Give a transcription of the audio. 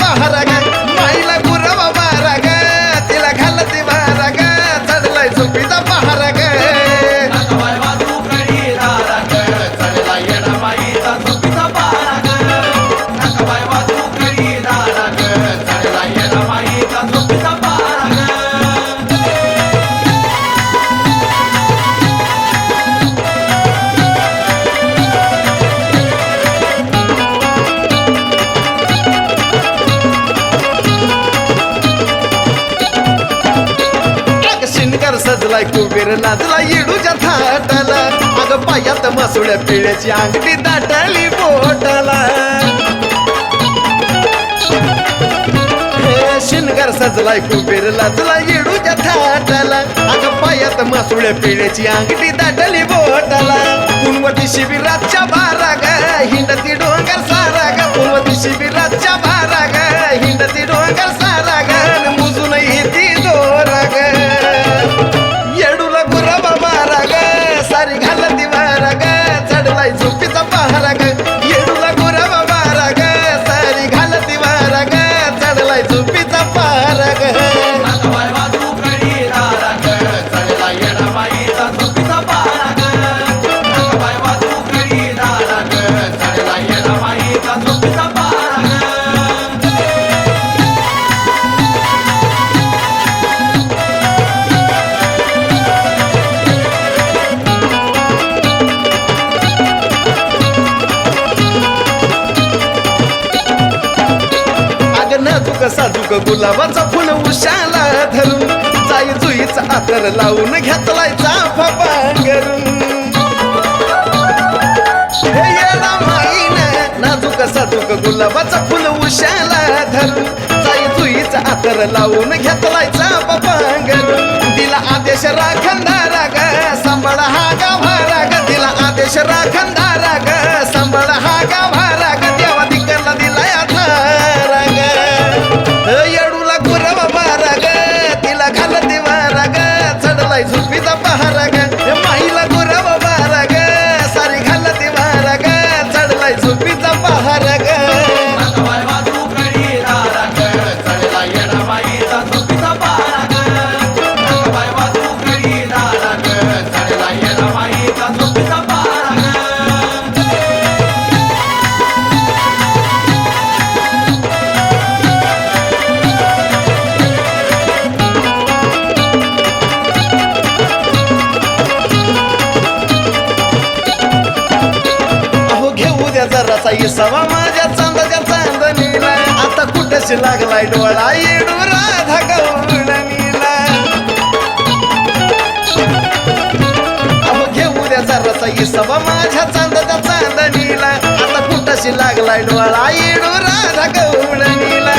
மகரக सजलाय कुबेर लाजला येडूच्या थाटाला. अग पायात मासुळ्या पिळ्याची अंगठी दाटली बोटाला. हे शिनगार सजलाय कुबेर लाजला येडूच्या थाटाला. अग पायात मासुळ्या पिळ्याची अंगठी दाटली बोटाला. कुणवती शिबिराच्या बारा ग हिंडती डोंगर सारा ग कुणवती शिबिरा अग नाजूक साजूक गुलाबाचा फुल उशाला धरून जाई जुईचा आतर लावून घेतलाय चाफा पांघरून. नाजूक साजूक गुलाबाचा फुल उशाला धरून जाई जुईचा आतर लावून घेतलाय चाफा जराचा द्या जरासा इसवा माझ्या चांदाच्या चांदणीला. आता कुठेशी लागलाय डोळा? येडू राधा गौडणीला अहो घेऊ द्या जराचा इसवा माझ्या चांदाच्या चांदणीला. आता कुठेशी लागलाय डोळा? येडू राधा गौडणीला